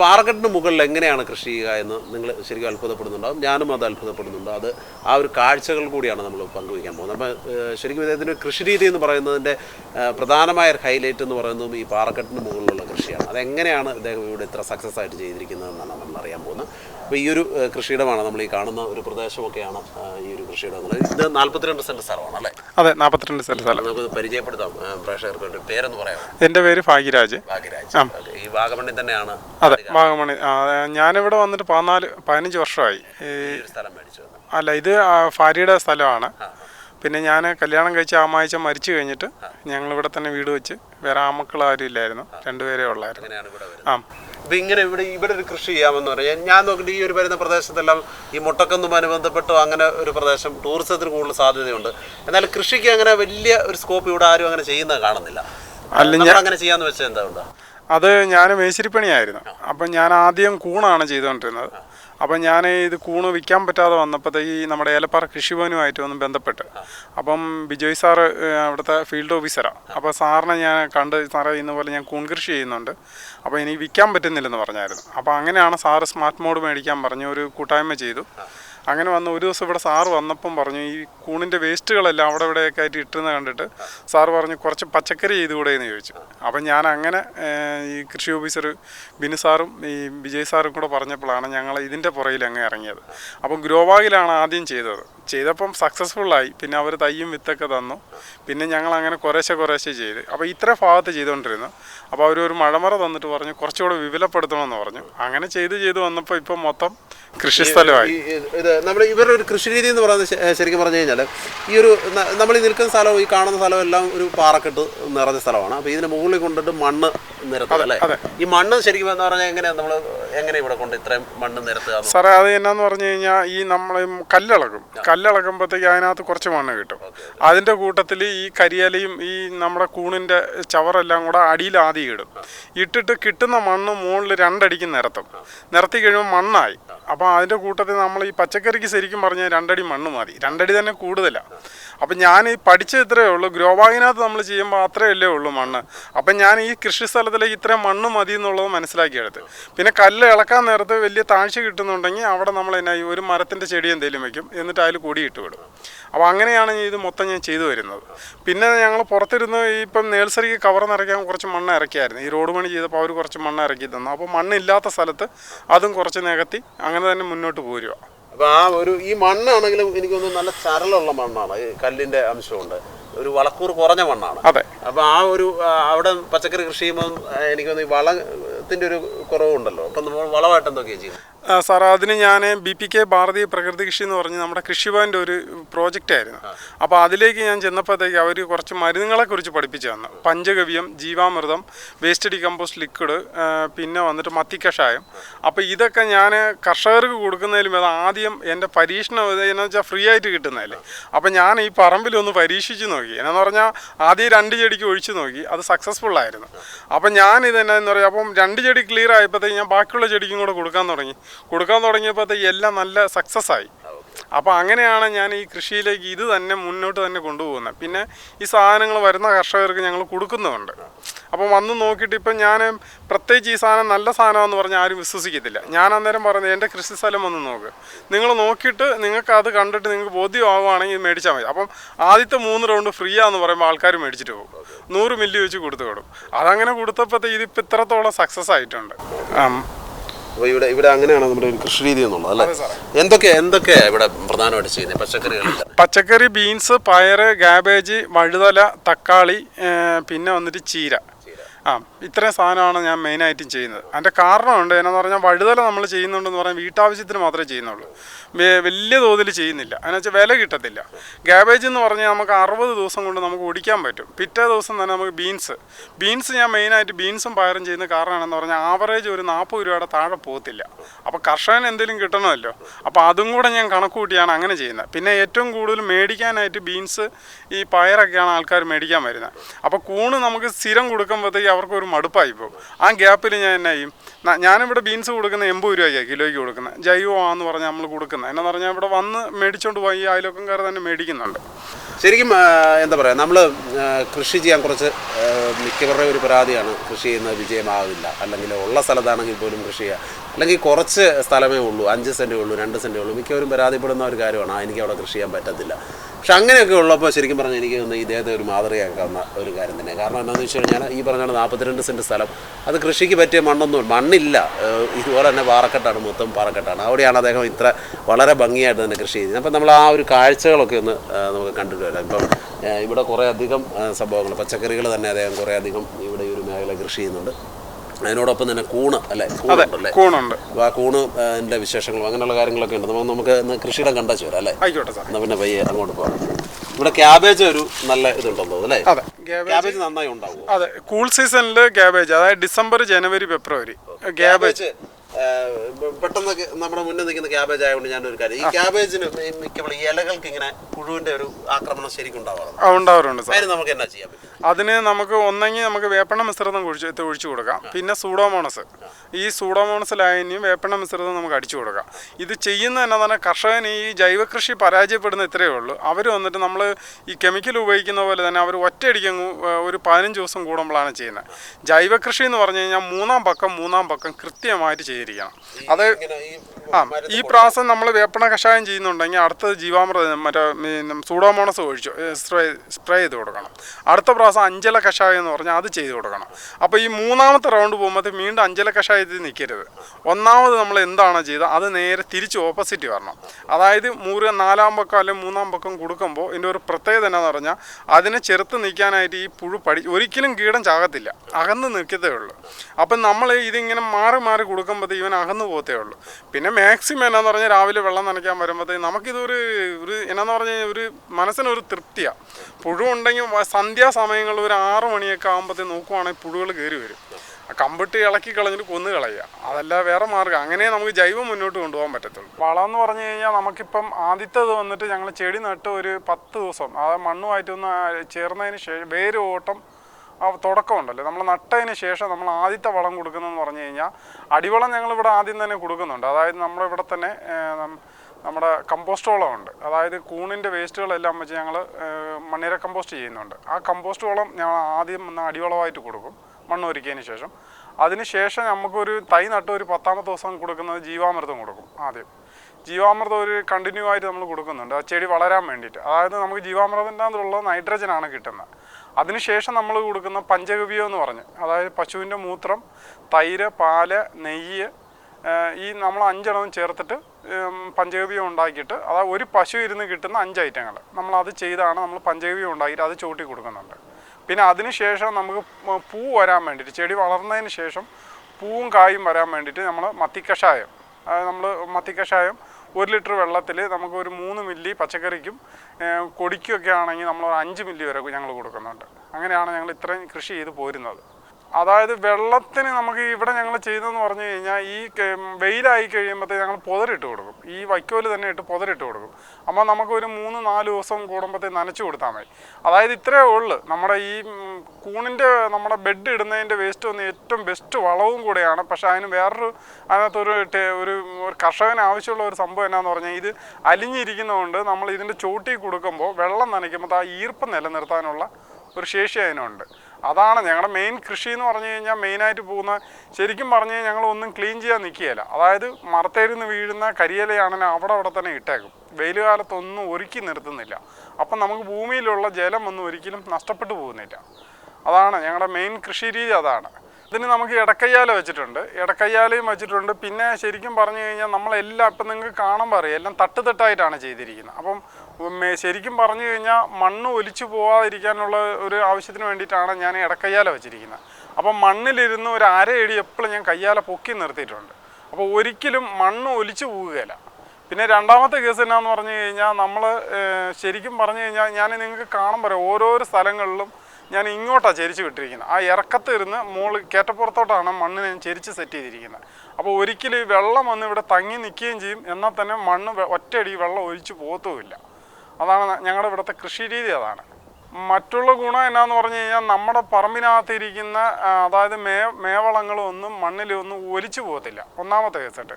പാറക്കെട്ടിന് മുകളിൽ എങ്ങനെയാണ് കൃഷി ചെയ്യുക എന്ന് നിങ്ങൾ ശരിക്കും അത്ഭുതപ്പെടുന്നുണ്ടാവും. ഞാനും അത് അത്ഭുതപ്പെടുന്നുണ്ട്. അത് ആ ഒരു കാഴ്ചകൾ കൂടിയാണ് നമ്മൾ പങ്കുവയ്ക്കാൻ പോകുന്നത്. അപ്പം ശരിക്കും ഇദ്ദേഹത്തിന്റെ കൃഷി രീതി എന്ന് പറയുന്നതിന്റെ പ്രധാനമായ ഒരു ഹൈലൈറ്റ് എന്ന് പറയുന്നതും ഈ പാറക്കെട്ടിന് മുകളിലുള്ള കൃഷിയാണ്. അതെങ്ങനെയാണ് ഇദ്ദേഹം ഇവിടെ ഇത്ര സക്സസ് ആയിട്ട് ചെയ്തിരിക്കുന്നത് എന്നാണ് നമ്മൾ അറിയാൻ പോകുന്നത്. അപ്പോൾ ഈ ഒരു കൃഷിയിടമാണ് നമ്മൾ ഈ കാണുന്ന ഒരു പ്രദേശമൊക്കെയാണ് ഈ ഒരു കൃഷിയിടം ഇത് നാൽപ്പത്തിരണ്ട് സെന്റ് സ്ഥലമാണ് അല്ലേ അതെ നാൽപ്പത്തിരണ്ട് സെന്റ് സ്ഥലം. നമുക്ക് പരിചയപ്പെടുത്താം പ്രേക്ഷകർക്ക് വേണ്ടി. പേരെന്ന് പറയാം എന്റെ പേര് ഭാഗ്യരാജ്. ഭാഗ്യരാജ്. ഈ വാഗമണ്ണി തന്നെയാണ് അതെ വാഗമണി ആ, ഞാനിവിടെ വന്നിട്ട് പതിനാല് പതിനഞ്ച് വർഷമായി. ഈ സ്ഥലം മേടിച്ചു അല്ല ഇത് ഭാര്യയുടെ സ്ഥലമാണ്. പിന്നെ ഞാൻ കല്യാണം കഴിച്ച ആമായിച്ച മരിച്ചു കഴിഞ്ഞിട്ട് ഞങ്ങൾ ഇവിടെ തന്നെ വീട് വെച്ച് വേറെ ആമക്കൾ ആരും ഇല്ലായിരുന്നു രണ്ടുപേരേ ഉള്ളായിരുന്നു. ആ. അപ്പൊ ഇങ്ങനെ ഇവിടെ ഇവിടെ ഒരു കൃഷി ചെയ്യാമെന്ന് പറയാം ഞാൻ നോക്കിയിട്ട് ഈ ഒരു വരുന്ന പ്രദേശത്തെല്ലാം ഈ മുട്ടക്കന്നുമായി ബന്ധപ്പെട്ടോ അങ്ങനെ ഒരു പ്രദേശം ടൂറിസത്തിന് കൂടുതൽ സാധ്യതയുണ്ട്. എന്നാൽ കൃഷിക്ക് അങ്ങനെ വലിയ ഒരു സ്കോപ്പ് ഇവിടെ ആരും അങ്ങനെ ചെയ്യുന്നത് കാണുന്നില്ല. അല്ല, ഞാൻ അങ്ങനെ ചെയ്യാന്ന് വെച്ചാൽ എന്താ അത് ഞാൻ മേശിരിപ്പണിയായിരുന്നു. അപ്പം ഞാൻ ആദ്യം കൂണാണ് ചെയ്തുകൊണ്ടിരുന്നത്. അപ്പം ഞാൻ ഇത് കൂണ് വിൽക്കാൻ പറ്റാതെ വന്നപ്പോൾ ഈ നമ്മുടെ ഏലപ്പാറ കൃഷിഭവനുമായിട്ട് ഒന്ന് ബന്ധപ്പെട്ട്. അപ്പം ബിജോയ് സാറ് അവിടുത്തെ ഫീൽഡ് ഓഫീസറാണ് അപ്പോൾ സാറിനെ ഞാൻ കണ്ട് സാറേ ഇന്ന പോലെ ഞാൻ കൂൺ കൃഷി ചെയ്യുന്നുണ്ട്. അപ്പോൾ എനിക്ക് വിൽക്കാൻ പറ്റുന്നില്ലെന്ന് പറഞ്ഞായിരുന്നു. അപ്പോൾ അങ്ങനെയാണ് സാറ് സ്മാർട്ട് മോഡ് മേടിക്കാൻ പറഞ്ഞു ഒരു കൂട്ടായ്മ ചെയ്തു. അങ്ങനെ വന്ന് ഒരു ദിവസം ഇവിടെ സാറ് വന്നപ്പം പറഞ്ഞു ഈ കൂണിന്റെ വേസ്റ്റുകളെല്ലാം അവിടെ ഇവിടെയൊക്കെ ആയിട്ട് ഇട്ടുന്നത് കണ്ടിട്ട് സാറ് പറഞ്ഞു കുറച്ച് പച്ചക്കറി ചെയ്തുകൂടെ എന്ന് ചോദിച്ചു. അപ്പം ഞാൻ അങ്ങനെ ഈ കൃഷി ഓഫീസർ ബിനു സാറും ഈ വിജയ് സാറും കൂടെ പറഞ്ഞപ്പോഴാണ് ഞങ്ങൾ ഇതിന്റെ പുറയിൽ അങ്ങ് ഇറങ്ങിയത്. അപ്പം ഗ്രോവാഗിലാണ് ആദ്യം ചെയ്തത്. ചെയ്തപ്പം സക്സസ്ഫുള്ളായി. പിന്നെ അവർ തയ്യും വിത്തൊക്കെ തന്നു. പിന്നെ ഞങ്ങൾ അങ്ങനെ കുറേശ്ശെ കുറേശ്ശെ ചെയ്ത്. അപ്പോൾ ഇത്ര ഭാഗത്ത് ചെയ്തുകൊണ്ടിരുന്നു. അപ്പോൾ അവർ ഒരു മഴമറ തന്നിട്ട് പറഞ്ഞു കുറച്ചുകൂടെ വിപുലപ്പെടുത്തണമെന്ന് പറഞ്ഞു. അങ്ങനെ ചെയ്ത് ചെയ്ത് വന്നപ്പോൾ ഇപ്പം മൊത്തം കൃഷിസ്ഥലമായി ഈ- ഇത് നമ്മുടെ ഇവരുടെ ഒരു കൃഷി രീതി എന്ന് പറയുന്നത് ശരിക്കും പറഞ്ഞു കഴിഞ്ഞാൽ ഈ ഒരു നമ്മൾ ഈ നിൽക്കുന്ന സ്ഥലവും ഈ കാണുന്ന സ്ഥലവും എല്ലാം ഒരു പാറക്കെട്ട് നിറഞ്ഞ സ്ഥലമാണ്. അപ്പോൾ ഇതിന് മുകളിൽ കൊണ്ടിട്ട് മണ്ണ് നിരത്തുക അല്ലേ? ഈ മണ്ണ് ശരിക്കും എന്ന് പറഞ്ഞാൽ എങ്ങനെയാണ് നമ്മൾ എങ്ങനെ ഇവിടെ കൊണ്ട് ഇത്രയും മണ്ണ് നിരത്തുക സാറേ അത് എന്നാന്ന് പറഞ്ഞു കഴിഞ്ഞാൽ ഈ നമ്മൾ കല്ലിളക്കും. കല്ലിളക്കുമ്പോഴത്തേക്ക് അതിനകത്ത് കുറച്ച് മണ്ണ് കിട്ടും. അതിന്റെ കൂട്ടത്തിൽ ഈ കരിയലയും ഈ നമ്മുടെ കൂണിന്റെ ചവറെല്ലാം കൂടെ അടിയിൽ ആദ്യം ഇടും. ഇട്ടിട്ട് കിട്ടുന്ന മണ്ണ് മുകളിൽ രണ്ടടിക്ക് നിരത്തും. നിരത്തി കഴിയുമ്പോൾ മണ്ണായി. അപ്പോൾ അതിന്റെ കൂട്ടത്തിൽ നമ്മൾ ഈ പച്ചക്കറിക്ക് ശരിക്കും പറഞ്ഞാൽ രണ്ടടി മണ്ണ് മതി. രണ്ടടി തന്നെ കൂടുതലാണ് അപ്പം ഞാൻ ഈ പഠിച്ച ഇത്രയേ ഉള്ളൂ ഗ്രോബാഗിനകത്ത് നമ്മൾ ചെയ്യുമ്പോൾ അത്രയല്ലേ ഉള്ളൂ മണ്ണ്. അപ്പം ഞാൻ ഈ കൃഷി സ്ഥലത്തിലേക്ക് ഇത്രയും മണ്ണ് മതി എന്നുള്ളത് മനസ്സിലാക്കിയെടുത്ത്. പിന്നെ കല്ല് ഇളക്കാൻ നേരത്ത് വലിയ താഴ്ച കിട്ടുന്നുണ്ടെങ്കിൽ അവിടെ നമ്മൾ എന്നാ ഈ ഒരു മരത്തിന്റെ ചെടി എന്തെങ്കിലും വെക്കും. എന്നിട്ട് അതിൽ കൂടിയിട്ട് വിടും. അപ്പോൾ അങ്ങനെയാണ് ഇത് മൊത്തം ഞാൻ ചെയ്തു വരുന്നത്. പിന്നെ ഞങ്ങൾ പുറത്തിരുന്ന് ഇപ്പം നേഴ്സറിക്ക് കവർ നിറയ്ക്കാൻ കുറച്ച് മണ്ണ് ഇറക്കിയായിരുന്നു. ഈ റോഡ് പണി ചെയ്തപ്പോൾ അവർ കുറച്ച് മണ്ണ് ഇറക്കി തന്നു. അപ്പോൾ മണ്ണില്ലാത്ത സ്ഥലത്ത് അതും കുറച്ച് നികത്തി അങ്ങനെ തന്നെ മുന്നോട്ട് പോരുക അപ്പൊ ആ ഒരു ഈ മണ്ണാണെങ്കിലും എനിക്ക് തോന്നുന്നു നല്ല ചരലുള്ള മണ്ണാണ്. ഈ കല്ലിന്റെ അംശമുണ്ട്. ഒരു വളക്കൂർ കുറഞ്ഞ മണ്ണാണ്. അതെ. അപ്പൊ ആ ഒരു അവിടെ പച്ചക്കറി കൃഷി ചെയ്യുമ്പോൾ എനിക്ക് തോന്നുന്നു ഈ വളത്തിന്റെ ഒരു കുറവുണ്ടല്ലോ. അപ്പൊ നമ്മൾ വളമായിട്ട് എന്തൊക്കെയാണ് ചെയ്യുന്നത്? സാർ അതിന് ഞാൻ ബി പി കെ ഭാരതീയ പ്രകൃതി കൃഷി എന്ന് പറഞ്ഞ് നമ്മുടെ കൃഷിഭവന്റെ ഒരു പ്രോജക്റ്റ് ആയിരുന്നു. അപ്പോൾ അതിലേക്ക് ഞാൻ ചെന്നപ്പോഴത്തേക്ക് അവർ കുറച്ച് മരുന്നുകളെ കുറിച്ച് പഠിപ്പിച്ചു തന്നു. പഞ്ചഗവ്യം ജീവാമൃതം വേസ്റ്റ് ഡികമ്പോസ്റ്റ് ലിക്വിഡ് പിന്നെ വന്നിട്ട് മത്തിക്കഷായം. അപ്പോൾ ഇതൊക്കെ ഞാൻ കർഷകർക്ക് കൊടുക്കുന്നതിലും അത് ആദ്യം എന്റെ പരീക്ഷണം എന്ന് വെച്ചാൽ ഫ്രീ ആയിട്ട് കിട്ടുന്നതല്ലേ. അപ്പോൾ ഞാൻ ഈ പറമ്പിലൊന്ന് പരീക്ഷിച്ച് നോക്കി. എന്നാന്ന് പറഞ്ഞാൽ ആദ്യം രണ്ട് ചെടിക്ക് ഒഴിച്ചു നോക്കി. അത് സക്സസ്ഫുൾ ആയിരുന്നു. അപ്പോൾ ഞാൻ ഇത് എന്നാന്ന് പറയുക അപ്പം രണ്ട് ചെടി ക്ലിയർ ആയപ്പോഴത്തേക്ക് ഞാൻ ബാക്കിയുള്ള ചെടിക്കും കൂടെ കൊടുക്കാൻ തുടങ്ങി. കൊടുക്കാൻ തുടങ്ങിയപ്പോഴത്തേക്ക് എല്ലാം നല്ല സക്സസ് ആയി. അപ്പോൾ അങ്ങനെയാണ് ഞാൻ ഈ കൃഷിയിലേക്ക് ഇത് തന്നെ മുന്നോട്ട് തന്നെ കൊണ്ടുപോകുന്നത്. പിന്നെ ഈ സാധനങ്ങൾ വരുന്ന കർഷകർക്ക് ഞങ്ങൾ കൊടുക്കുന്നുമുണ്ട്. അപ്പോൾ വന്ന് നോക്കിയിട്ട് ഇപ്പം ഞാൻ പ്രത്യേകിച്ച് ഈ സാധനം നല്ല സാധനമാണെന്ന് പറഞ്ഞാൽ ആരും വിശ്വസിക്കത്തില്ല. ഞാൻ അന്നേരം പറയുന്നത് എന്റെ കൃഷി സ്ഥലം വന്ന് നോക്ക്. നിങ്ങൾ നോക്കിയിട്ട് നിങ്ങൾക്ക് അത് കണ്ടിട്ട് നിങ്ങൾക്ക് ബോധ്യമാവുകയാണെങ്കിൽ മേടിച്ചാൽ മതി. അപ്പം ആദ്യത്തെ മൂന്ന് റൗണ്ട് ഫ്രീ ആണെന്ന് പറയുമ്പോൾ ആൾക്കാർ മേടിച്ചിട്ട് പോകും. നൂറ് മില്ലി വെച്ച് കൊടുത്തു കൊടുക്കും. അതങ്ങനെ കൊടുത്തപ്പോഴത്തെ ഇതിപ്പോൾ ഇത്രത്തോളം സക്സസ് ആയിട്ടുണ്ട്. ആം. അപ്പൊ ഇവിടെ ഇവിടെ അങ്ങനെയാണ് നമ്മുടെ ഒരു കൃഷി രീതി എന്നുള്ളത് അല്ലേ? എന്തൊക്കെ എന്തൊക്കെയാ ഇവിടെ പ്രധാനമായിട്ട് ചെയ്യുന്നത് പച്ചക്കറികൾ പച്ചക്കറി ബീൻസ് പയർ ഗാബേജ് വഴുതല തക്കാളി പിന്നെ വന്നിട്ട് ചീര. ആ ഇത്രയും സാധനമാണ് ഞാൻ മെയിനായിട്ടും ചെയ്യുന്നത്. അതിന്റെ കാരണമുണ്ട് എന്നു പറഞ്ഞാൽ വഴുതല നമ്മൾ ചെയ്യുന്നുണ്ടെന്ന് പറഞ്ഞാൽ വീട്ടാവശ്യത്തിന് മാത്രമേ ചെയ്യുന്നുള്ളൂ. വലിയ തോതിൽ ചെയ്യുന്നില്ല. അതിനുവെച്ചാൽ വെച്ചാൽ വില കിട്ടത്തില്ല. ഗാബേജ് എന്ന് പറഞ്ഞാൽ നമുക്ക് അറുപത് ദിവസം കൊണ്ട് നമുക്ക് ഒടിക്കാൻ പറ്റും. പിറ്റേ ദിവസം തന്നെ നമുക്ക് ബീൻസ് ബീൻസ് ഞാൻ മെയിനായിട്ട് ബീൻസും പയറും ചെയ്യുന്ന കാരണമെന്ന് പറഞ്ഞാൽ ആവറേജ് ഒരു നാൽപ്പത് രൂപയുടെ താഴെ പോകത്തില്ല. അപ്പോൾ കർഷകന് എന്തെങ്കിലും കിട്ടണമല്ലോ. അപ്പോൾ അതും കൂടെ ഞാൻ കണക്ക് കൂട്ടിയാണ് അങ്ങനെ ചെയ്യുന്നത്. പിന്നെ ഏറ്റവും കൂടുതൽ മേടിക്കാനായിട്ട് ബീൻസ് ഈ പയറൊക്കെയാണ് ആൾക്കാർ മേടിക്കാൻ വരുന്നത്. അപ്പോൾ കൂണ് നമുക്ക് സ്ഥിരം കൊടുക്കുമ്പോഴത്തേക്ക് അവർക്ക് ഒരു മടുപ്പായി പോകും ആ ഗ്യാപ്പിൽ ഞാൻ എന്നാ ചെയ്യും? ന- ഞാനിവിടെ ബീൻസ് കൊടുക്കുന്ന എൺപത് രൂപയ്ക്കാണ് കിലോയ്ക്ക് കൊടുക്കുന്നത് ജൈവമാണെന്ന് പറഞ്ഞാൽ നമ്മൾ കൊടുക്കുന്നത് എന്നാന്ന് പറഞ്ഞാൽ ഇവിടെ വന്ന് മേടിച്ചോണ്ട് പോയി ഈ അയൽവക്കംകാർ തന്നെ മേടിക്കുന്നുണ്ട്. ശരിക്കും എന്താ പറയുക നമ്മൾ കൃഷി ചെയ്യാൻ കുറച്ച് മിക്കവരുടെ ഒരു പരാതിയാണ് കൃഷി ചെയ്യുന്നത് വിജയമാവില്ല. അല്ലെങ്കിൽ ഉള്ള സ്ഥലത്താണെങ്കിൽ പോലും കൃഷി ചെയ്യുക അല്ലെങ്കിൽ കുറച്ച് സ്ഥലമേ ഉള്ളൂ അഞ്ച് സെന്റേ ഉള്ളൂ രണ്ട് സെന്റേ ഉള്ളൂ മിക്കവരും പരാതിപ്പെടുന്ന ഒരു കാര്യമാണ് എനിക്ക് അവിടെ കൃഷി ചെയ്യാൻ പറ്റത്തില്ല. പക്ഷെ അങ്ങനെയൊക്കെ ഉള്ളപ്പോൾ ശരിക്കും പറഞ്ഞാൽ എനിക്ക് തോന്നുന്നു ഇദ്ദേഹത്തെ ഒരു മാതൃകയാക്കാവുന്ന ഒരു കാര്യം തന്നെ കാരണം എന്താണെന്ന് വെച്ച് കഴിഞ്ഞാൽ ഈ പറഞ്ഞ നാൽപ്പത്തിരണ്ട് സെന്റ് സ്ഥലം അത് കൃഷിക്ക് പറ്റിയ മണ്ണൊന്നും മണ്ണില്ല. ഏഹ് ഇതുപോലെ തന്നെ പാറക്കെട്ടാണ് മൊത്തം പാറക്കെട്ടാണ്. അവിടെയാണ് അദ്ദേഹം ഇത്ര വളരെ ഭംഗിയായിട്ട് തന്നെ കൃഷി ചെയ്യുന്നത് അപ്പം നമ്മൾ ആ ഒരു കാഴ്ചകളൊക്കെ ഒന്ന് നമുക്ക് കണ്ടിട്ട് വരാം ഇപ്പം ഇവിടെ കുറേ അധികം സംഭവങ്ങൾ പച്ചക്കറികൾ തന്നെ അദ്ദേഹം കുറേ അധികം ഇവിടെ ഈ ഒരു മേഖല കൃഷി ചെയ്യുന്നുണ്ട്. അതിനോടൊപ്പം തന്നെ കൂണ് അല്ലേ? കൂണുണ്ടല്ലേ കൂണുണ്ട്. ആ കൂണ് വിശേഷങ്ങളും അങ്ങനെയുള്ള കാര്യങ്ങളൊക്കെ ഉണ്ട്. നമുക്ക് നമുക്ക് ഇന്ന് കൃഷിയിടം കണ്ടാച്ചു വരാം അല്ലേ? ആയിക്കോട്ടെ സാർ എന്നാൽ പിന്നെ പയ്യെ അങ്ങോട്ട് പോകാം. ഇവിടെ ക്യാബേജ് ഒരു നല്ല ഇതുണ്ടെന്ന് തോന്നുന്നു അല്ലേ? അതെ ക്യാബേജ് നന്നായി ഉണ്ടാവും അതെ കൂൾ സീസണിൽ ക്യാബേജ് അതായത് ഡിസംബർ ജനുവരി ഫെബ്രുവരി. ക്യാബേജ് പെട്ടെന്ന് നമ്മുടെ മുന്നിൽ നിൽക്കുന്ന ക്യാബേജ് ആയതുകൊണ്ട് ഞാൻ ഒരു കാര്യം ഈ ക്യാബേജിന് മിക്കപ്പോഴും ഈ ഇലകൾക്ക് ഇങ്ങനെ പുഴുവിന്റെ ഒരു ആക്രമണം ശരിക്കും ഉണ്ടാവാറുണ്ട്? അതിന് നമുക്ക് എന്നാ ചെയ്യാം പറ്റും? അതിന് നമുക്ക് ഒന്നെങ്കിൽ നമുക്ക് വേപ്പണ്ണ മിശ്രിതം കുഴിച്ച് ഒഴിച്ചു കൊടുക്കാം. പിന്നെ സൂഡോമോണസ്. ഈ സൂഡോമോണസ് ലായനിയും വേപ്പണ്ണ മിശ്രിതം നമുക്ക് അടിച്ചു കൊടുക്കാം. ഇത് ചെയ്യുന്ന എന്നാ തന്നെ കർഷകൻ ഈ ജൈവ കൃഷി പരാജയപ്പെടുന്ന ഇത്രയേ ഉള്ളൂ. അവർ വന്നിട്ട് നമ്മൾ ഈ കെമിക്കൽ ഉപയോഗിക്കുന്ന പോലെ തന്നെ അവർ ഒറ്റയടിക്ക് ഒരു പതിനഞ്ച് ദിവസം കൂടുമ്പോഴാണ് ചെയ്യുന്നത്. ജൈവ കൃഷി എന്ന് പറഞ്ഞു കഴിഞ്ഞാൽ മൂന്നാം പക്കം മൂന്നാം പക്കം കൃത്യമായിട്ട് ചെയ്തിരിക്കണം അത് ആ ഈ പ്രാസം നമ്മൾ വേപ്പണ കഷായം ചെയ്യുന്നുണ്ടെങ്കിൽ അടുത്തത് ജീവാമൃതം മറ്റേ സൂഡോമോണസ് ഒഴിച്ചു സ്പ്രേ സ്പ്രേ ചെയ്ത് കൊടുക്കണം. അടുത്ത പ്രാവശ്യം അഞ്ചല കഷായം എന്ന് പറഞ്ഞാൽ അത് ചെയ്ത് കൊടുക്കണം. അപ്പോൾ ഈ മൂന്നാമത്തെ റൗണ്ട് പോകുമ്പോൾ വീണ്ടും അഞ്ചല കഷായത്തിൽ നിൽക്കരുത്. ഒന്നാമത് നമ്മൾ എന്താണോ ചെയ്തത് അത് നേരെ തിരിച്ച് ഓപ്പോസിറ്റ് വരണം. അതായത് മൂറ് നാലാം പക്കം അല്ലെങ്കിൽ മൂന്നാം പക്കം കൊടുക്കുമ്പോൾ ഇതിന്റെ ഒരു പ്രത്യേകത എന്നാന്ന് പറഞ്ഞാൽ അതിനെ ചെറുത്ത് നിൽക്കാനായിട്ട് ഈ പുഴു പടി ഒരിക്കലും കീടം ചാകത്തില്ല. അകന്ന് നിൽക്കത്തേ ഉള്ളൂ. അപ്പം നമ്മൾ ഇതിങ്ങനെ മാറി മാറി കൊടുക്കുമ്പോൾ ഇവൻ അകന്നു പോകത്തേ ഉള്ളൂ. പിന്നെ മാക്സിമം എന്നാന്ന് പറഞ്ഞാൽ രാവിലെ വെള്ളം നനയ്ക്കാൻ വരുമ്പോഴത്തേക്ക് നമുക്കിതൊരു ഒരു എന്നാന്ന് പറഞ്ഞാൽ ഒരു മനസ്സിനൊരു തൃപ്തിയാണ് പുഴു ഉണ്ടെങ്കിൽ സന്ധ്യാസമയങ്ങളിൽ ഒരു ആറ് മണിയൊക്കെ ആകുമ്പോഴത്തേക്ക് നോക്കുവാണെങ്കിൽ പുഴുകൾ കയറി വരും. കമ്പിട്ട് ഇളക്കി കളഞ്ഞിട്ട് കൊന്നു കളയുക അതല്ല വേറെ മാർഗം. അങ്ങനെ നമുക്ക് ജൈവം മുന്നോട്ട് കൊണ്ടുപോകാൻ പറ്റത്തുള്ളൂ. വളം എന്ന് പറഞ്ഞു കഴിഞ്ഞാൽ നമുക്കിപ്പം ആദ്യത്തേത് വന്നിട്ട് ഞങ്ങൾ ചെടി നട്ട് ഒരു പത്ത് ദിവസം. ആ മണ്ണുമായിട്ടൊന്ന് ചേർന്നതിന് ശേഷം വേര് ഓട്ടം തുടക്കമുണ്ടല്ലോ? നമ്മൾ നട്ടതിന് ശേഷം നമ്മൾ ആദ്യത്തെ വളം കൊടുക്കുന്നതെന്ന് പറഞ്ഞു കഴിഞ്ഞാൽ അടിവളം ഞങ്ങൾ ഞങ്ങളിവിടെ ആദ്യം തന്നെ കൊടുക്കുന്നുണ്ട്. അതായത് നമ്മളിവിടെ തന്നെ നമ്മുടെ കമ്പോസ്റ്റ് ഉണ്ട് അതായത് കൂണിന്റെ വേസ്റ്റുകളെല്ലാം വെച്ച് ഞങ്ങൾ മണ്ണിര കമ്പോസ്റ്റ് ചെയ്യുന്നുണ്ട്. ആ കമ്പോസ്റ്റ് വളം ഞങ്ങൾ ആദ്യം അടിവളമായിട്ട് കൊടുക്കും മണ്ണ് ഒരുക്കിയതിന് ശേഷം. അതിന് ശേഷം നമുക്കൊരു തൈ നട്ട് ഒരു പത്താമത്തെ ദിവസം കൊടുക്കുന്നത് ജീവാമൃതം കൊടുക്കും ആദ്യം. ജീവാമൃതം ഒരു കണ്ടിന്യൂ ആയിട്ട് നമ്മൾ കൊടുക്കുന്നുണ്ട്. ആ ചെടി വളരാൻ വേണ്ടിയിട്ട്. അതായത് നമുക്ക് ജീവാമൃതത്തിന്റെ അകത്തുള്ള നൈട്രജനാണ് കിട്ടുന്നത്. അതിനുശേഷം നമ്മൾ കൊടുക്കുന്ന പഞ്ചഗവ്യം എന്ന് പറഞ്ഞ് അതായത് പശുവിന്റെ മൂത്രം തൈര് പാൽ നെയ്യ് ഈ നമ്മൾ അഞ്ചെണ്ണം ചേർത്തിട്ട് പഞ്ചഗവ്യം ഉണ്ടാക്കിയിട്ട് അതായത് ഒരു പശു ഇരുന്ന് കിട്ടുന്ന അഞ്ച് ഐറ്റങ്ങൾ. നമ്മൾ അത് ചെയ്താണ് നമ്മൾ പഞ്ചഗവ്യം ഉണ്ടാക്കിയിട്ട് അത് ചൂട്ടി കൊടുക്കുന്നുണ്ട്. പിന്നെ അതിനുശേഷം നമുക്ക് പൂ വരാൻ വേണ്ടിയിട്ട് ചെടി വളർന്നതിന് ശേഷം പൂവും കായും വരാൻ വേണ്ടിയിട്ട് നമ്മൾ മത്തിക്കഷായം നമ്മൾ മത്തിക്കഷായം ഒരു ലിറ്റർ വെള്ളത്തിൽ നമുക്ക് ഒരു മൂന്ന് മില്ലി പച്ചക്കറിക്കും കൊടിക്കുമൊക്കെ ആണെങ്കിൽ നമ്മൾ അഞ്ച് മില്ലി വരെ ഞങ്ങൾ കൊടുക്കുന്നുണ്ട്. അങ്ങനെയാണ് ഞങ്ങൾ ഇത്രയും കൃഷി ചെയ്ത് പോരുന്നത്. അതായത് വെള്ളത്തിന് നമുക്ക് ഇവിടെ ഞങ്ങൾ ചെയ്തതെന്ന് പറഞ്ഞു കഴിഞ്ഞാൽ ഈ വെയിലായി കഴിയുമ്പോഴത്തേക്ക് ഞങ്ങൾ പുതറിട്ട് കൊടുക്കും. ഈ വൈക്കോൽ തന്നെ ഇട്ട് പുതറിട്ട് കൊടുക്കും. അപ്പോൾ നമുക്ക് ഒരു മൂന്ന് നാല് ദിവസം കൂടുമ്പോഴത്തേക്ക് നനച്ചു കൊടുത്താൽ മതി. അതായത് ഇത്രയേ ഉള്ളൂ. നമ്മുടെ ഈ കൂണിന്റെ നമ്മുടെ ബെഡ് ഇടുന്നതിന്റെ വേസ്റ്റ് ഒന്ന് ഏറ്റവും ബെസ്റ്റ് വളവും കൂടെയാണ്. പക്ഷേ അതിന് വേറൊരു അതിനകത്തൊരു ഒരു ഒരു കർഷകന് ആവശ്യമുള്ള ഒരു സംഭവം എന്നാന്ന് പറഞ്ഞാൽ ഇത് അലിഞ്ഞിരിക്കുന്നതുകൊണ്ട് നമ്മൾ ഇതിന്റെ ചോട്ടി കൊടുക്കുമ്പോൾ വെള്ളം നനയ്ക്കുമ്പോൾ ആ ഈർപ്പം നിലനിർത്താനുള്ള ഒരു ശേഷി അതിനുണ്ട്. അതാണ് ഞങ്ങളുടെ മെയിൻ കൃഷി എന്ന് പറഞ്ഞു കഴിഞ്ഞാൽ മെയിനായിട്ട് പോകുന്ന ശരിക്കും പറഞ്ഞു കഴിഞ്ഞാൽ ഞങ്ങൾ ഒന്നും ക്ലീൻ ചെയ്യാൻ നിൽക്കുകയില്ല അതായത് മറത്തേരുന്ന് വീഴുന്ന കരിയിലയാണെങ്കിൽ അവിടെ അവിടെ തന്നെ ഇട്ടേക്കും. വെയിൽ കാലത്തൊന്നും ഒരുക്കി നിർത്തുന്നില്ല. അപ്പം നമുക്ക് ഭൂമിയിലുള്ള ജലം ഒന്നും ഒരിക്കലും നഷ്ടപ്പെട്ടു പോകുന്നില്ല. അതാണ് ഞങ്ങളുടെ മെയിൻ കൃഷി രീതി അതാണ്. ഇതിന് നമുക്ക് ഇടക്കയ്യാല വെച്ചിട്ടുണ്ട്. ഇടക്കയ്യാലയും വെച്ചിട്ടുണ്ട്. പിന്നെ ശരിക്കും പറഞ്ഞു കഴിഞ്ഞാൽ നമ്മളെല്ലാം ഇപ്പം നിങ്ങൾക്ക് കാണാൻ പറയും എല്ലാം തട്ടുതട്ടായിട്ടാണ് ചെയ്തിരിക്കുന്നത് അപ്പം ശരിക്കും പറഞ്ഞു കഴിഞ്ഞാൽ മണ്ണ് ഒലിച്ചു പോവാതിരിക്കാനുള്ള ഒരു ആവശ്യത്തിന് വേണ്ടിയിട്ടാണ് ഞാൻ ഇടക്കയ്യാല വെച്ചിരിക്കുന്നത്. അപ്പം മണ്ണിലിരുന്ന് ഒരു അരയടി എപ്പോഴും ഞാൻ കയ്യാല പൊക്കി നിർത്തിയിട്ടുണ്ട്. അപ്പോൾ ഒരിക്കലും മണ്ണ് ഒലിച്ചു പോവുകയില്ല. പിന്നെ രണ്ടാമത്തെ കേസ് എന്നാന്ന് പറഞ്ഞു കഴിഞ്ഞാൽ നമ്മൾ ശരിക്കും പറഞ്ഞു കഴിഞ്ഞാൽ ഞാൻ നിങ്ങൾക്ക് കാണാൻ പറയാം ഓരോരോ സ്ഥലങ്ങളിലും ഞാൻ ഇങ്ങോട്ടാണ് ചെരിച്ച് വിട്ടിരിക്കുന്നത്. ആ ഇറക്കത്ത് ഇരുന്ന് മുകളിൽ കയറ്റപ്പുറത്തോട്ടാണ് മണ്ണ് ഞാൻ ചെരിച്ച് സെറ്റ് ചെയ്തിരിക്കുന്നത്. അപ്പോൾ ഒരിക്കലും ഈ വെള്ളം വന്ന് ഇവിടെ തങ്ങി നിൽക്കുകയും ചെയ്യും എന്നാൽ തന്നെ മണ്ണ് ഒറ്റയടി വെള്ളം ഒഴിച്ച് പോകത്തുമില്ല. അതാണ് ഞങ്ങളുടെ ഇവിടുത്തെ കൃഷി രീതി അതാണ്. മറ്റുള്ള ഗുണം എന്നാന്ന് പറഞ്ഞു കഴിഞ്ഞാൽ നമ്മുടെ പറമ്പിനകത്തിരിക്കുന്ന അതായത് മേ മേവളങ്ങളൊന്നും മണ്ണിലൊന്നും ഒലിച്ചു പോകത്തില്ല. ഒന്നാമത്തെ കേസിട്ട്.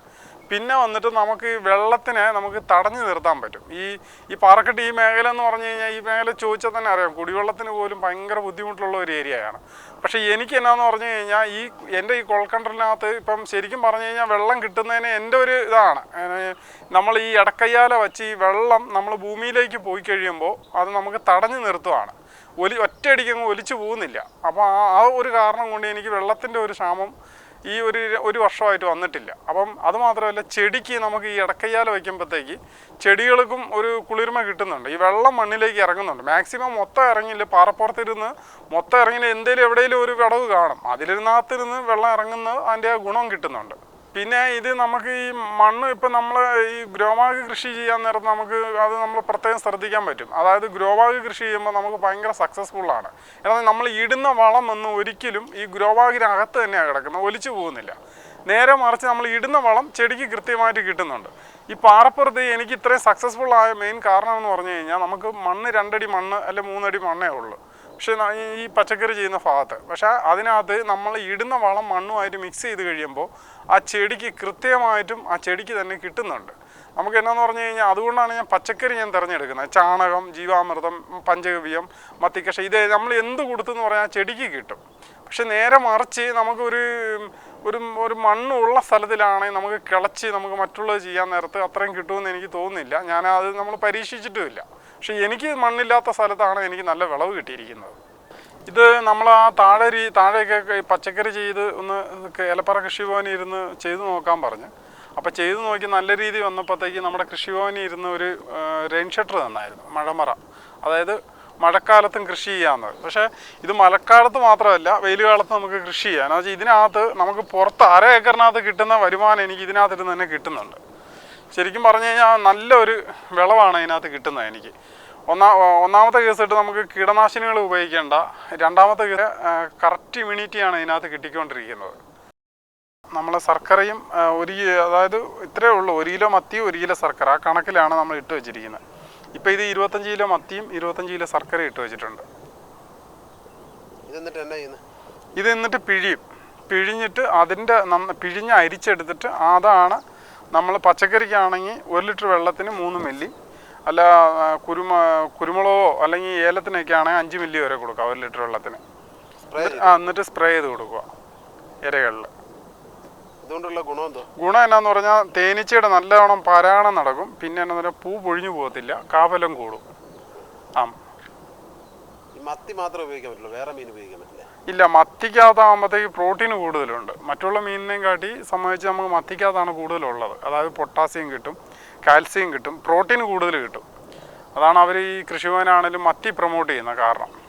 പിന്നെ വന്നിട്ട് നമുക്ക് ഈ വെള്ളത്തിനെ നമുക്ക് തടഞ്ഞു നിർത്താൻ പറ്റും. ഈ ഈ പാറക്കെട്ട് ഈ മേഖല എന്ന് പറഞ്ഞു കഴിഞ്ഞാൽ ഈ മേഖല ചോദിച്ചാൽ തന്നെ അറിയാം. കുടിവെള്ളത്തിന് പോലും ഭയങ്കര ബുദ്ധിമുട്ടുള്ള ഒരു ഏരിയയാണ്. പക്ഷേ എനിക്ക് എന്നാന്ന് പറഞ്ഞു കഴിഞ്ഞാൽ ഈ എന്റെ ഈ കൊൾക്കണ്ടറിനകത്ത് ഇപ്പം ശരിക്കും പറഞ്ഞു കഴിഞ്ഞാൽ വെള്ളം കിട്ടുന്നതിന് എന്റെ ഒരു ഇതാണ്. നമ്മൾ ഈ ഇടക്കയ്യാല വച്ച് ഈ വെള്ളം നമ്മൾ ഭൂമിയിലേക്ക് പോയി കഴിയുമ്പോൾ അത് നമുക്ക് തടഞ്ഞു നിർത്തുവാണ്. ഒലി ഒറ്റയടിക്കങ്ങ് ഒലിച്ചു പോകുന്നില്ല. അപ്പോൾ ആ ഒരു കാരണം കൊണ്ട് എനിക്ക് വെള്ളത്തിന്റെ ഒരു ക്ഷാമം ഈ ഒരു ഒരു വർഷമായിട്ട് വന്നിട്ടില്ല. അപ്പം അതുമാത്രമല്ല ചെടിക്ക് നമുക്ക് ഈ ഇടക്കയ്യാല വയ്ക്കുമ്പോഴത്തേക്ക് ചെടികൾക്കും ഒരു കുളിർമ കിട്ടുന്നുണ്ട്. ഈ വെള്ളം മണ്ണിലേക്ക് ഇറങ്ങുന്നുണ്ട്. മാക്സിമം മൊത്തം ഇറങ്ങില്ല. പാറപ്പുറത്തിരുന്ന് മൊത്തം ഇറങ്ങില്ല. എന്തേലും എവിടെയെങ്കിലും ഒരു വിടവ് കാണും. അതിലിരുന്നകത്തിരുന്ന് വെള്ളം ഇറങ്ങുന്ന അതിന്റെ ഗുണം കിട്ടുന്നുണ്ട്. പിന്നെ ഇത് നമുക്ക് ഈ മണ്ണ് ഇപ്പം നമ്മൾ ഈ ഗ്രോബാഗ് കൃഷി ചെയ്യാൻ നേരത്ത് നമുക്ക് അത് നമ്മൾ പ്രത്യേകം ശ്രദ്ധിക്കാൻ പറ്റും. അതായത് ഗ്രോബാഗ് കൃഷി ചെയ്യുമ്പോൾ നമുക്ക് ഭയങ്കര സക്സസ്ഫുള്ളാണ് എന്നാൽ നമ്മൾ ഇടുന്ന വളം ഒന്നും ഒരിക്കലും ഈ ഗ്രോബാഗിനകത്ത് തന്നെയാണ് കിടക്കുന്നത് ഒലിച്ചു പോകുന്നില്ല. നേരെ മറിച്ച് നമ്മൾ ഇടുന്ന വളം ചെടിക്ക് കൃത്യമായിട്ട് കിട്ടുന്നുണ്ട്. ഈ പാറപ്പുറത്ത് എനിക്ക് ഇത്രയും സക്സസ്ഫുൾ ആയ മെയിൻ കാരണം എന്ന് പറഞ്ഞു കഴിഞ്ഞാൽ നമുക്ക് മണ്ണ് രണ്ടടി മണ്ണ് അല്ലെ മൂന്നടി മണ്ണേ ഉള്ളൂ. പക്ഷേ ഈ പച്ചക്കറി ചെയ്യുന്ന ഭാഗത്ത്. പക്ഷേ അതിനകത്ത് നമ്മൾ ഇടുന്ന വളം മണ്ണുമായിട്ട് മിക്സ് ചെയ്ത് കഴിയുമ്പോൾ ആ ചെടിക്ക് കൃത്യമായിട്ടും ആ ചെടിക്ക് തന്നെ കിട്ടുന്നുണ്ട്. നമുക്ക് എന്നാന്ന് പറഞ്ഞു കഴിഞ്ഞാൽ അതുകൊണ്ടാണ് ഞാൻ പച്ചക്കറി ഞാൻ തിരഞ്ഞെടുക്കുന്നത്. ചാണകം ജീവാമൃതം പഞ്ചഗവ്യം മത്തിക്കഷ ഇത് നമ്മൾ എന്ത് കൊടുത്തെന്ന് പറഞ്ഞാൽ ചെടിക്ക് കിട്ടും. പക്ഷെ നേരെ മറിച്ച് നമുക്കൊരു ഒരു ഒരു മണ്ണുള്ള സ്ഥലത്തിലാണെങ്കിൽ നമുക്ക് കിളച്ച് നമുക്ക് മറ്റുള്ളത് ചെയ്യാൻ നേരത്ത് അത്രയും കിട്ടുമെന്ന് എനിക്ക് തോന്നുന്നില്ല. ഞാൻ അത് നമ്മൾ പരീക്ഷിച്ചിട്ടുമില്ല. പക്ഷെ എനിക്ക് മണ്ണില്ലാത്ത സ്ഥലത്താണ് എനിക്ക് നല്ല വിളവ് കിട്ടിയിരിക്കുന്നത്. ഇത് നമ്മൾ ആ താഴെ രീ താഴെയൊക്കെ പച്ചക്കറി ചെയ്ത് ഒന്ന് ഏലപ്പാറ കൃഷിഭവനിൽ ഇരുന്ന് ചെയ്തു നോക്കാൻ പറഞ്ഞു. അപ്പോൾ ചെയ്തു നോക്കി നല്ല രീതി വന്നപ്പോഴത്തേക്ക് നമ്മുടെ കൃഷിഭവനിൽ ഇരുന്ന് ഒരു റെയിൻ ഷട്ടർ തന്നായിരുന്നു മഴമറ. അതായത് മഴക്കാലത്തും കൃഷി ചെയ്യാമെന്ന് പക്ഷേ ഇത് മഴക്കാലത്ത് മാത്രമല്ല വെയിൽ കാലത്ത് നമുക്ക് കൃഷി ചെയ്യാം. എന്നുവെച്ചാൽ ഇതിനകത്ത് നമുക്ക് പുറത്ത് അര ഏക്കറിനകത്ത് കിട്ടുന്ന വരുമാനം എനിക്ക് ഇതിനകത്തിരുന്ന് തന്നെ കിട്ടുന്നുണ്ട്. ശരിക്കും പറഞ്ഞു കഴിഞ്ഞാൽ നല്ലൊരു വിളവാണ് അതിനകത്ത് കിട്ടുന്നത് എനിക്ക്. ഒന്നാ ഒന്നാമത്തെ കേസിട്ട് നമുക്ക് കീടനാശിനികൾ ഉപയോഗിക്കേണ്ട രണ്ടാമത്തെ കേസ് കറക്റ്റ് ഇമ്മ്യൂണിറ്റിയാണ് ഇതിനകത്ത് കിട്ടിക്കൊണ്ടിരിക്കുന്നത്. നമ്മൾ ശർക്കരയും ഒരു അതായത് ഇത്രയേ ഉള്ളൂ ഒരു കിലോ മത്തിയും ഒരു കിലോ ശർക്കര ആ കണക്കിലാണ് നമ്മൾ ഇട്ട് വെച്ചിരിക്കുന്നത്. ഇപ്പോൾ ഇത് ഇരുപത്തഞ്ച് കിലോ മത്തിയും ഇരുപത്തഞ്ച് കിലോ ശർക്കര ഇട്ട് വെച്ചിട്ടുണ്ട്. ഇത് എന്നിട്ട് എന്നാ ചെയ്യുന്നത് ഇത് എന്നിട്ട് പിഴിയും. പിഴിഞ്ഞിട്ട് അതിന്റെ നന്ന പിഴിഞ്ഞ് അരിച്ചെടുത്തിട്ട് അതാണ് നമ്മൾ പച്ചക്കറിക്കാണെങ്കിൽ ഒരു ലിറ്റർ വെള്ളത്തിന് മൂന്ന് മില്ലി അല്ല കുരുമ കുരുമുളകോ അല്ലെങ്കിൽ ഏലത്തിനൊക്കെ ആണെങ്കിൽ അഞ്ച് മില്ലി വരെ കൊടുക്കുക ഒരു ലിറ്റർ വെള്ളത്തിന്. ആ എന്നിട്ട് സ്പ്രേ ചെയ്ത് കൊടുക്കുക ഇരകളിൽ അതുകൊണ്ടുള്ള ഗുണം എന്തോ? ഗുണം എന്നാന്ന് പറഞ്ഞാൽ തേനീച്ചയുടെ നല്ലവണ്ണം പരാഗണം നടക്കും. പിന്നെ എന്നാന്ന് പറഞ്ഞാൽ പൂ പൊഴിഞ്ഞു പോകത്തില്ല കാവലം കൂടും. ആ. മത്തി മാത്രമേ ഉപയോഗിക്കാൻ പറ്റുള്ളൂ വേറെ മീൻ ഉപയോഗിക്കാൻ പറ്റില്ല. ഇല്ല മത്തിക്കകത്താകുമ്പോഴത്തേക്ക് പ്രോട്ടീൻ കൂടുതലുണ്ട്. മറ്റുള്ള മീനിനെയും കാട്ടി സംബന്ധിച്ച് നമുക്ക് മത്തിക്കകത്താണ് കൂടുതലുള്ളത്. അതായത് പൊട്ടാസ്യം കിട്ടും കാൽസ്യം കിട്ടും പ്രോട്ടീൻ കൂടുതൽ കിട്ടും. അതാണ് അവർ ഈ കൃഷിഭവനാണെങ്കിലും മത്തി പ്രൊമോട്ട് ചെയ്യുന്ന കാരണം.